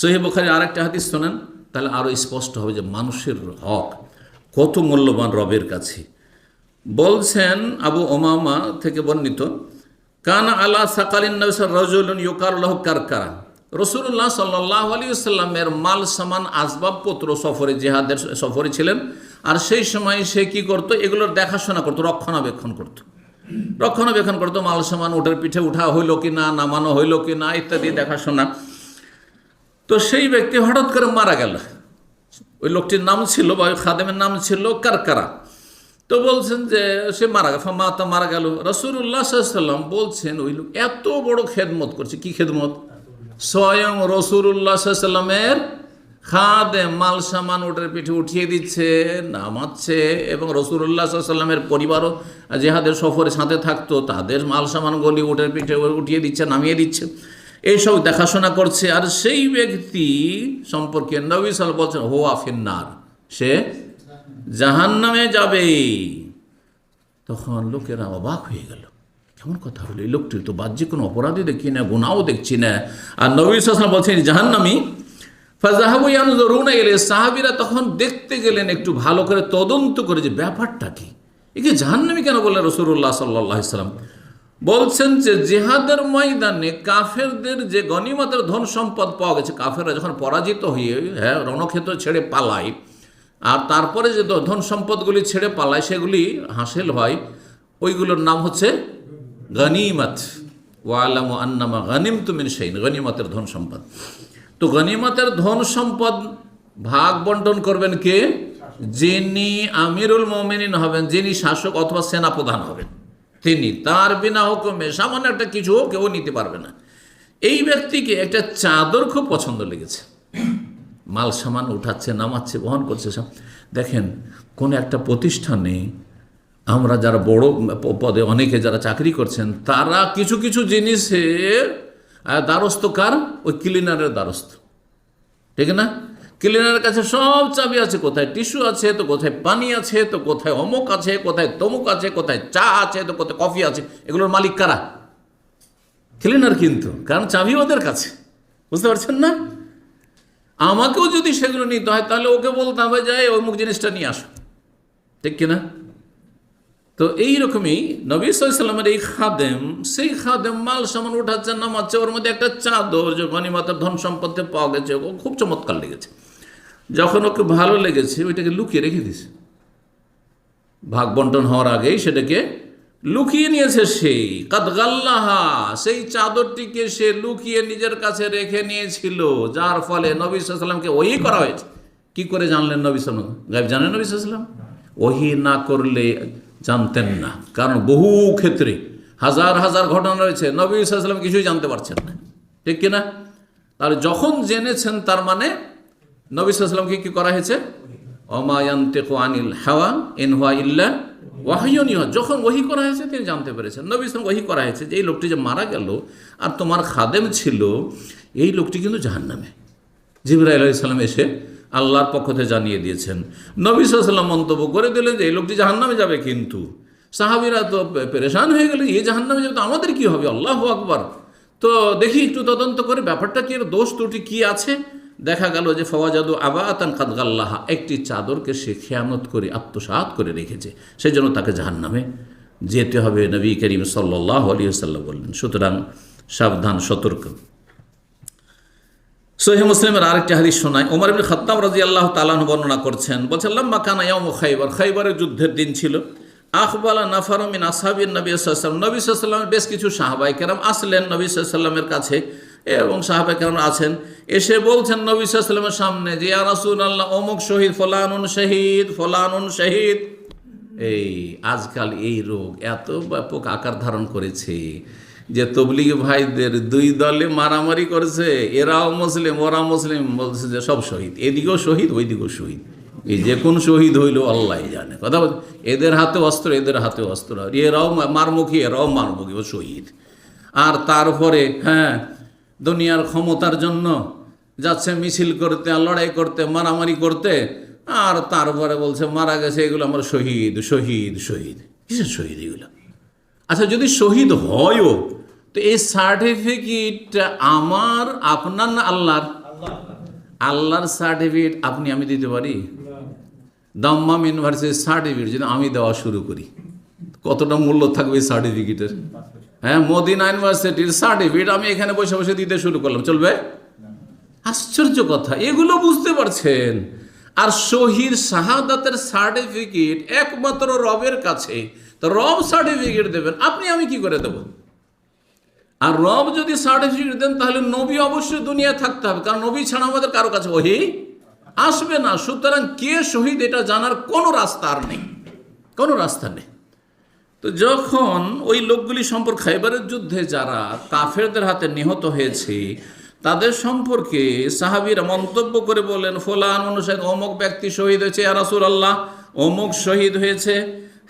সহি বুখারি আরেকটা হাদিস শোনেন, তাহলে আরও স্পষ্ট হবে যে মানুষের হক কত মূল্যবান রবের কাছে। বলছেন আবু ওমামা থেকে বর্ণিত, কান আলা সাকালিন রজুলুন ইউকারুল্লাহ রসুল্লাহ সাল্লাহ আলী মাল, সামান, আসবাবপত্র সফরে, জেহাদের সফরে ছিলেন, আর সেই সময় সে কি করত? এগুলোর দেখাশোনা করতো, রক্ষণাবেক্ষণ করত। রক্ষণাবেক্ষণ করতো, মাল, সামান উঠের পিঠে উঠা হইল কি না, নামানো হইল কি না, ইত্যাদি দেখাশোনা। তো সেই ব্যক্তি হঠাৎ করে মারা গেল। ওই লোকটির নাম ছিল বা ওই খাদেমের নাম ছিল কারকারা। তো বলছেন যে সে মারা গেল মাতা মারা গেল। রসুল্লাহ সাল্লাম বলছেন, ওই লোক এত বড় খেদমত করছে, কি খেদমত? স্বয়ং রসুল্লাহ সাল্লামের খাদে মাল সামান ওটার পিঠে উঠিয়ে দিচ্ছে, নামাচ্ছে এবং রসুল্লাহ সাল্লামের পরিবারও যেহাদের সফরে সাথে থাকতো, তাদের মাল সামানগুলি ওটার পিঠে উঠিয়ে দিচ্ছে, নামিয়ে দিচ্ছে। এইসব দেখাশোনা করছে, আর সেই ব্যক্তি সম্পর্কে নবী সাল বলছেন, হোয়া ফিন্নার সে জাহান নামে যাবে। তখন লোকেরা অবাক হয়ে গেল। কেমন কথা হলো, এই লোকটির তো বাহ্যিক কোনো অপরাধী দেখি না গুণাও দেখছি না। আর নবী সালাম বলছেন জাহান্নামি ফাজাহাবুয়ান জরুন এলে সাহাবিরা তখন দেখতে গেলেন একটু ভালো করে তদন্ত করে যে ব্যাপারটা কি। একে জাহান্নামি কেন বলে রসুল্লাহ সাল্লাহ সাল্লাম বলছেন যে জেহাদের ময়দানে কাফেরদের যে গনিমতের ধন সম্পদ পাওয়া গেছে, কাফেররা যখন পরাজিত হয়ে হ্যাঁ রণক্ষেত্র ছেড়ে পালায়, আর তারপরে যে ধন সম্পদগুলি ছেড়ে পালায়, সেগুলি হাসিল হয়, ওইগুলোর নাম হচ্ছে গনিমত। ওয়ালাম আন্নামা গনিম তুমিন সেইন গনিমতের ধন সম্পদ। তো গনিমতের ধন সম্পদ ভাগ বন্টন করবেন কে? যিনি আমিরুল মোমিনিন হবেন, যিনি শাসক অথবা সেনাপ্রধান হবেন। তিনি তার বিনা হুকুমে সামান্য একটা কিছু কেউ নিতে পারবে না। এই ব্যক্তিকে একটা চাদর খুব পছন্দ লেগেছে। মাল সামান উঠাচ্ছে, নামাচ্ছে, বহন করছে সব। দেখেন, কোন একটা প্রতিষ্ঠানে আমরা যারা বড় পদে অনেকে যারা চাকরি করছেন, তারা কিছু কিছু জিনিসের দ্বারস্থ কার? ওই ক্লিনারের দ্বারস্থ। ঠিক না? ক্লিনারের কাছে সব চাবি আছে, কোথায় টিস্যু আছে, তো কোথায় পানি আছে, তো কোথায় অমুক আছে, কোথায় তমুক আছে, কোথায় চা আছে, তো কোথায় কফি আছে, এগুলোর মালিক কারা? ক্লিনার কিন্তু, কারণ চাবি ওদের কাছে, বুঝতে পারছেন না? আমাকেও যদি সেগুলো নিতে হয়, তাহলে ওকে বলতে হবে যে অমুক জিনিসটা নিয়ে আসো। ঠিক কিনা? তো এইরকমই নবী সাল্লামের এই খাদেম, সেই খাদেম মাল সামান উঠাচ্ছে, নামাচ্ছে, ওর মধ্যে একটা চাদর, যে গনিমাতার ধন সম্পত্তি পাওয়া গেছে, ও খুব চমৎকার লেগেছে। যখন ওকে ভালো লেগেছে, ওইটাকে লুকিয়ে রেখে দিয়েছে। ভাগ বন্টন হওয়ার আগেই সেটাকে লুকিয়ে নিয়েছে সেই কাদগাল্লাহা সেই চাদরটিকে সে লুকিয়ে নিজের কাছে রেখে নিয়েছিল, যার ফলে নবী সাল্লামকে ওই করা হয়েছে। কি করে জানলেন নবী সাল্লাম গাইব জানেন নবী সাল্লাম ওহি না করলে জানতেন না। কারণ বহু ক্ষেত্রে হাজার হাজার ঘটনা রয়েছে, নবী সাল্লাম কিছুই জানতে পারছেন না। ঠিক কিনা? তাহলে যখন জেনেছেন তার মানে নবী সাল্লামকে কি করা হয়েছে? অমায়ন্তে আনিল হাওয়া এন হুয়া ইল্লা ওয়াহিয়নীয় যখন ওহি করা হয়েছে, তিনি জানতে পেরেছেন। নবী ইসলাম ওহি করা হয়েছে যে, এই লোকটি যে মারা গেল আর তোমার খাদেম ছিল, এই লোকটি কিন্তু জাহান্নামে। জিবরা আলাইসাল্লাম এসে আল্লাহর পক্ষ থেকে জানিয়ে দিয়েছেন। নবী সাল্লাম মন্তব্য করে দিলেন যে, এই লোকটি জাহান্নামে যাবে কিন্তু। সাহাবিরা তো পেরেশান হয়ে গেলে এই জাহান্নামে যাবে তো আমাদের কি হবে? আল্লাহ আকবর। তো দেখি একটু তদন্ত করে ব্যাপারটা কি দোষ ত্রুটি কি আছে? দেখা গেল যে ফওয়াজাদু আবাতান কাদগাল্লাহা একটি চাদরকে সে খেয়ামত করে আত্মসাত করে রেখেছে। সেই জন্য তাকে জাহান নামে যেতে হবে, নবী করিম সাল্লাহ আলী সাল্লাম বললেন। সুতরাং সাবধান, সতর্ক। সহি মুসলিমের আরেকটি হাদিস শোনায় ওমর ইবিন খত্তাব রাজি আল্লাহ তালাহ বর্ণনা করছেন, বলছেন লম্বা কানা ইয়াম খাইবার। খাইবারের যুদ্ধের দিন ছিল। আখবালা নাফারমিন আসাবিন নবী সাল্লাম নবী সাল্লামের বেশ কিছু সাহাবাই কেরাম আসলেন নবী সাল্লামের কাছে। এবং সাহাবাই কেরাম আছেন, এসে বলছেন নবী সাল্লামের সামনে যে আর আল্লাহ অমুক শহীদ ফলানুন শহীদ ফলানুন শহীদ। এই আজকাল এই রোগ এত ব্যাপক আকার ধারণ করেছে যে তবলিগি ভাইদের দুই দলে মারামারি করেছে। এরাও মুসলিম ওরা মুসলিম বলছে যে, সব শহীদ, এদিকেও শহীদ, ওইদিকেও শহীদ। এই যে কোন শহীদ হইল আল্লাহ জানে। কথা বল, এদের হাতে অস্ত্র, এদের হাতে অস্ত্র। এরাও মারমুখী এরাও মারমুখী, ও শহীদ। আর তারপরে হ্যাঁ দুনিয়ার ক্ষমতার জন্য যাচ্ছে মিছিল করতে আর লড়াই করতে, মারামারি করতে, আর তারপরে বলছে, মারা গেছে, এগুলো আমার শহীদ শহীদ শহীদ। কিসের শহীদ এগুলো? আচ্ছা যদি শহীদ হয়ও, তো এই সার্টিফিকেট আমার, আপনার না আল্লাহর? আল্লাহর সার্টিফিকেট আপনি, আমি দিতে পারি? দাম্মাম ইউনিভার্সিটির সার্টিফিকেট যদি আমি দেওয়া শুরু করি, কতটা মূল্য থাকবে এই সার্টিফিকেটের হ্যাঁ মদিনা ইউনিভার্সিটির সার্টিফিকেট আমি এখানে বসে বসে দিতে শুরু করলাম। চলবে? আশ্চর্য কথা, এগুলো বুঝতে পারছেন? আর শহীদ শাহাদাতের সার্টিফিকেট একমাত্র রবের কাছে। তো রব সার্টিফিকেট দেবেন, আপনি আমি কি করে দেব? আর রব যদি সার্টিফিকেট দেন, তাহলে নবী অবশ্যই দুনিয়ায় থাকতে হবে, কারণ নবী ছাড়া আমাদের কারও কাছে ওহি আসবে না। সুতরাং কে শহীদ, এটা জানার কোনো রাস্তা আর নেই। কোনো রাস্তা নেই। তো যখন ওই লোকগুলি সম্পর্কে, খাইবারের যুদ্ধে যারা কাফেরদের হাতে নিহত হয়েছে, তাদের সম্পর্কে সাহাবিরা মন্তব্য করে বলেন ফোলান অনুসারে অমুক ব্যক্তি শহীদ হয়েছে আরাসুল আল্লাহ অমুক শহীদ হয়েছে,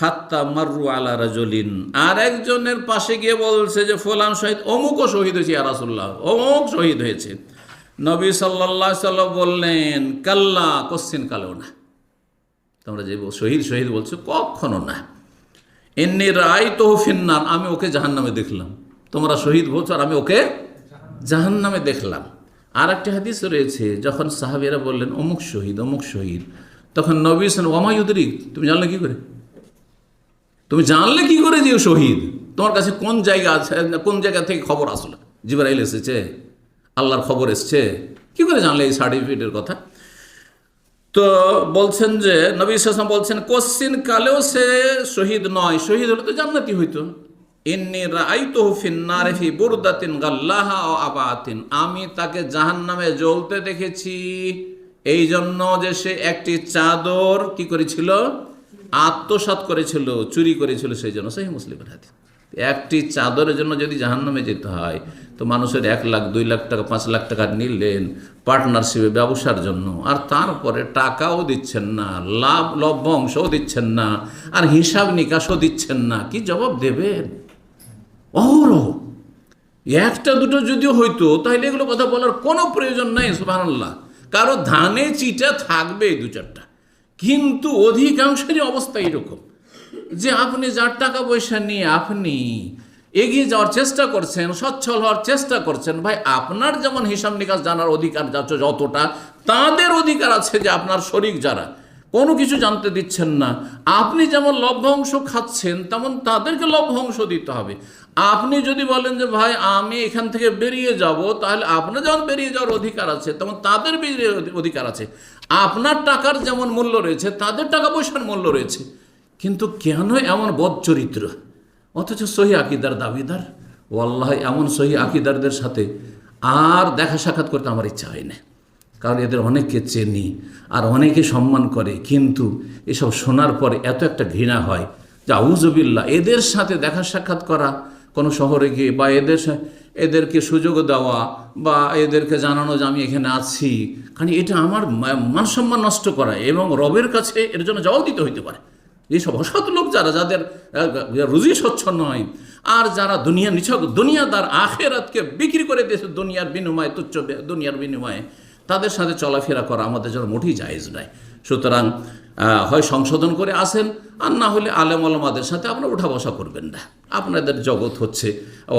হাত্তা মাররু আলা রাজলিন। আর একজনের পাশে গিয়ে বলছে যে, ফোলান শহীদ, অমুকও শহীদ হয়েছে আরাসুল্লাহ অমুক শহীদ হয়েছে। নবী সাল্লাহ সাল্লাম বললেন, কাল্লা, কশ্চিন কালেও না। তোমরা যে শহীদ শহীদ বলছো, কখনো না। এমনি রায় তহফিন্নার আমি ওকে জাহান নামে দেখলাম। তোমরা শহীদ বলছো আর আমি ওকে জাহান নামে দেখলাম। আর একটা হাদিস রয়েছে, যখন সাহাবিরা বললেন, অমুক শহীদ অমুক শহীদ। তখন নবী হোসেন ওমায়ুদরিক তুমি জানলে কি করে? তুমি জানলে কি করে যে শহীদ? তোমার কাছে কোন জায়গা আছে, কোন জায়গা থেকে খবর আসলো? জিবরাইল এসেছে, আল্লাহর খবর এসছে। কি করে জানলে এই সার্টিফিকেটের কথা? তো বলছেন যে, নবী সাসম বলছেন, কোশ্চিন কালেও সে শহীদ নয়। শহীদ হলে তো জান্নাতি হইতো। ইন্নি রাআইতুহু ফিন্নারে ফি বুরদাতিন গাল্লাহা ও আবাতিন। আমি তাকে জাহান্নামে জ্বলতে দেখেছি। এই জন্য যে সে একটি চাদর কি করেছিল? আত্মসাৎ করেছিল, চুরি করেছিল, সেই জন্য সেই মুসলিমের হাতে একটি চাদরের জন্য যদি জাহান্নামে যেতে হয়, তো মানুষের এক লাখ, দুই লাখ টাকা, পাঁচ লাখ টাকা নিলেন পার্টনারশিপে, ব্যবসার জন্য। আর তারপরে টাকাও দিচ্ছেন না, লাভ লভ্যাংশও দিচ্ছেন না, আর হিসাব নিকাশও দিচ্ছেন না। কি জবাব দেবেন? অহরহ। একটা দুটো যদিও হইতো তাহলে এগুলো কথা বলার কোনো প্রয়োজন নাই, সুবহানাল্লাহ। কারও ধানে, চিটা থাকবে দু চারটা। কিন্তু অধিকাংশেরই অবস্থা এরকম। যে আপনি যার টাকা পয়সা নিয়ে আপনি এগিয়ে যাওয়ার চেষ্টা করছেন, সচ্ছল হওয়ার চেষ্টা করছেন, ভাই আপনার যেমন হিসাব নিকাশ জানার অধিকার যাচ্ছে যতটা, তাদের অধিকার আছে যে আপনার শরিক যারা, কোনো কিছু জানতে দিচ্ছেন না। আপনি যেমন লভ্যাংশ খাচ্ছেন, তেমন তাদেরকে লভ্যাংশ দিতে হবে। আপনি যদি বলেন যে, ভাই, আমি এখান থেকে বেরিয়ে যাব, তাহলে আপনার যেমন বেরিয়ে যাওয়ার অধিকার আছে, তেমন তাদের বেরিয়ে অধিকার আছে। আপনার টাকার যেমন মূল্য রয়েছে, তাদের টাকা পয়সার মূল্য রয়েছে। কিন্তু কেন এমন বদ চরিত্র? অথচ সহি আকিদার দাবিদার। ও আল্লাহ এমন সহি আকিদারদের সাথে আর দেখা সাক্ষাৎ করতে আমার ইচ্ছা হয় না। কারণ এদের অনেককে চেনি আর অনেকে সম্মান করে। কিন্তু এসব শোনার পরে এত একটা ঘৃণা হয় যে আউজবিল্লা এদের সাথে দেখা সাক্ষাৎ করা কোনো শহরে গিয়ে বা এদের এদেরকে সুযোগ দেওয়া বা এদেরকে জানানো যে আমি এখানে আছি। কারণ এটা আমার মানসম্মান নষ্ট করা এবং রবের কাছে এর জন্য জবাব দিতে হইতে পারে। এইসব অসৎ লোক যারা, যাদের রুজি স্বচ্ছ নয়, আর যারা দুনিয়া নিছক, দুনিয়াদার আখেরাতকে বিক্রি করে দিয়েছে, দুনিয়ার বিনিময়ে, তুচ্ছ দুনিয়ার বিনিময়ে, তাদের সাথে চলাফেরা করা আমাদের জন্য মোটেই জায়েজ নয়। সুতরাং হয় সংশোধন করে আসেন, আর না হলে আলেম আলমাদের সাথে আপনারা উঠা বসা করবেন না। আপনাদের জগৎ হচ্ছে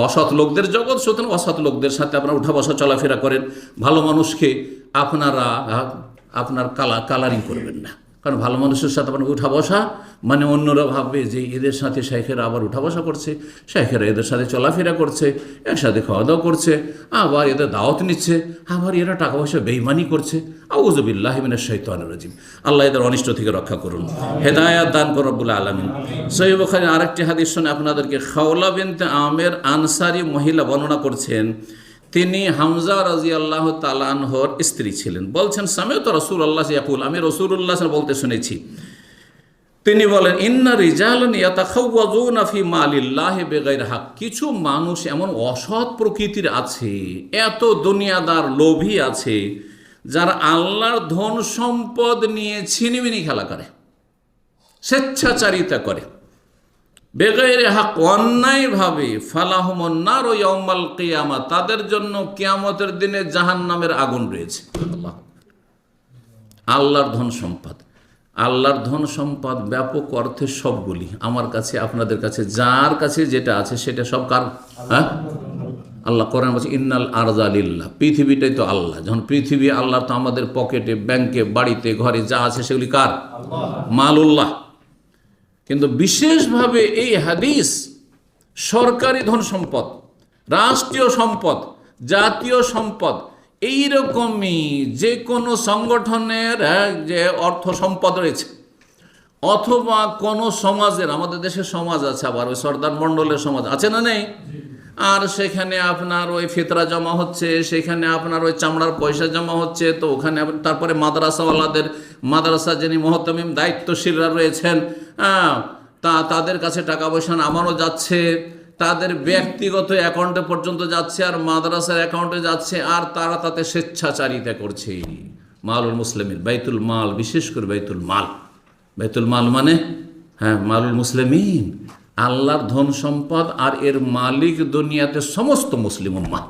অসৎ লোকদের জগৎ, সুতরাং অসৎ লোকদের সাথে আপনারা উঠা বসা চলাফেরা করেন। ভালো মানুষকে আপনারা আপনার কালা কালারিং করবেন না। কারণ ভালো মানুষের সাথে আপনার উঠা বসা মানে অন্যরা ভাববে যে এদের সাথে শেখেরা আবার উঠা বসা করছে শেখেরা এদের সাথে চলাফেরা করছে, একসাথে খাওয়া দাওয়া করছে, আবার এদের দাওয়াত নিচ্ছে, আবার এরা টাকা পয়সা বেইমানি করছে। আউজবিল্লাহিমিনের শৈতান রাজিম। আল্লাহ এদের অনিষ্ট থেকে রক্ষা করুন। হেদায়াত দান করুন বলে আলমিন। সহিব খানে আরেকটি হাদিস শুনে আপনাদেরকে খাওলা বিনতে আমের আনসারি মহিলা বর্ণনা করছেন তিনি হামজা রাজি আল্লাহ তালানহর স্ত্রী ছিলেন। বলছেন সামেও তো রসুল আল্লাহ ইয়াকুল, আমি রসুল্লাহ বলতে শুনেছি। তিনি বলেন, ইন্না রিজালন ইয়াতাখাওয়াজুনা ফি মালিল্লাহি বিগাইর হক। কিছু মানুষ এমন অসৎ প্রকৃতির আছে, এত দুনিয়াদার লোভী আছে, যারা আল্লাহর ধন সম্পদ নিয়ে ছিনিমিনি খেলা করে, স্বেচ্ছাচারিতা করে। বেগাইরে হাক অন্যায়ভাবে ফালাহমন্নার ও ইয়মাল কিয়ামা তাদের জন্য কেয়ামতের দিনে জাহান নামের আগুন রয়েছে। আল্লাহ। আল্লাহর ধন সম্পদ। আল্লাহর ধন সম্পদ ব্যাপক অর্থে সবগুলি। আমার কাছে আপনাদের কাছে যার কাছে যেটা আছে সেটা সব কার? হ্যাঁ? আল্লাহ কোরআন বলছে ইন্নাল আরজালিল্লাহ পৃথিবীটাই তো আল্লাহ। যখন পৃথিবী আল্লাহ তো আমাদের পকেটে ব্যাংকে বাড়িতে ঘরে যা আছে সেগুলি কার? মালুল্লাহ। কিন্তু বিশেষভাবে এই হাদিস সরকারি ধন সম্পদ রাষ্ট্রীয় সম্পদ জাতীয় সম্পদ এইরকমই যে কোনো সংগঠনের হ্যাঁ, যে অর্থ সম্পদ রয়েছে অথবা কোনো সমাজের আমাদের দেশে সমাজ আছে আবার ওই সর্দার মণ্ডলের সমাজ আছে না নেই? আর সেখানে আপনার ওই ফিতরা জমা হচ্ছে সেখানে আপনার ওই চামড়ার পয়সা জমা হচ্ছে তো ওখানে তারপরে মাদ্রাসাওয়ালাদের মাদ্রাসা যিনি মহতমিম দায়িত্বশীলরা রয়েছেন হ্যাঁ, তা তাদের কাছে টাকা পয়সা আমারও যাচ্ছে তাদের ব্যক্তিগত অ্যাকাউন্টে পর্যন্ত যাচ্ছে আর মাদ্রাসার অ্যাকাউন্টে যাচ্ছে আর তারা তাতে স্বেচ্ছাচারিতা করছে। মালুল মুসলিমের বাইতুল মাল বিশেষ করে বাইতুল মাল। বাইতুল মাল মানে হ্যাঁ মালুল মুসলিমিন। আল্লাহর ধন সম্পদ আর এর মালিক দুনিয়াতে সমস্ত মুসলিম উম্মা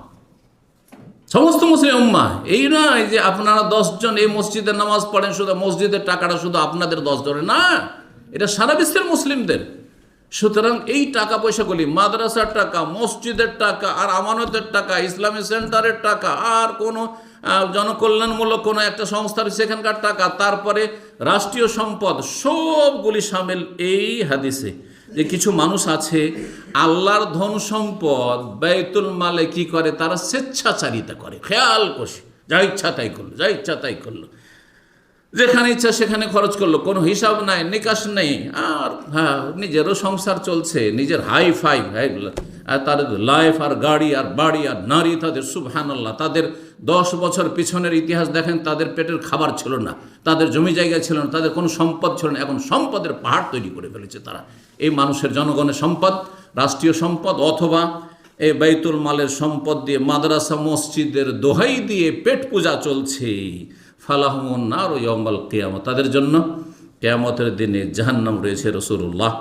সমস্ত মুসলিম উম্মা এই নয় যে আপনারা দশজন এই মসজিদে নামাজ পড়েন শুধু, মসজিদের টাকাটা শুধু আপনাদের দশ জনের না। এটা সারা বিশ্বের মুসলিমদের। সুতরাং এই টাকা পয়সাগুলি মাদ্রাসার টাকা, মসজিদের টাকা, আর আমানতের টাকা, ইসলামী সেন্টারের টাকা, আর কোনো জনকল্যাণমূলক কোনো একটা সংস্থার সেখানকার টাকা, তারপরে রাষ্ট্রীয় সম্পদ, সবগুলি সামিল এই হাদিসে। যে কিছু মানুষ আছে, আল্লাহর ধন সম্পদ ব্যয়তুল মালে কি করে? তারা স্বেচ্ছাচারিতা করে। খেয়াল কষে যা ইচ্ছা তাই করল, যা ইচ্ছা তাই করল। যেখানে ইচ্ছা সেখানে খরচ করল। কোনো হিসাব নাই, নিকাশ নেই। আর হ্যাঁ নিজেরও সংসার চলছে, নিজের হাই ফাই আর তাদের লাইফ আর গাড়ি আর বাড়ি আর নারী, তাদের সুবহানাল্লাহ, তাদের দশ বছর পিছনের ইতিহাস দেখেন, তাদের পেটের খাবার ছিল না, তাদের জমি জায়গা ছিল না, তাদের কোনো সম্পদ ছিল না। এখন সম্পদের পাহাড় তৈরি করে ফেলেছে তারা। এই মানুষের জনগণের সম্পদ, রাষ্ট্রীয় সম্পদ, অথবা এই বাইতুল মালের সম্পদ দিয়ে মাদ্রাসা, মসজিদের দোহাই দিয়ে পেট পূজা চলছে। ফালাহমন আরও ইয়মাল কেয়ামত তাদের জন্য কেয়ামতের দিনে জাহান্নাম রয়েছে রসুল্লাহ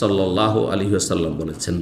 সাল্লাহ আলী আসাল্লাম বলেছেন।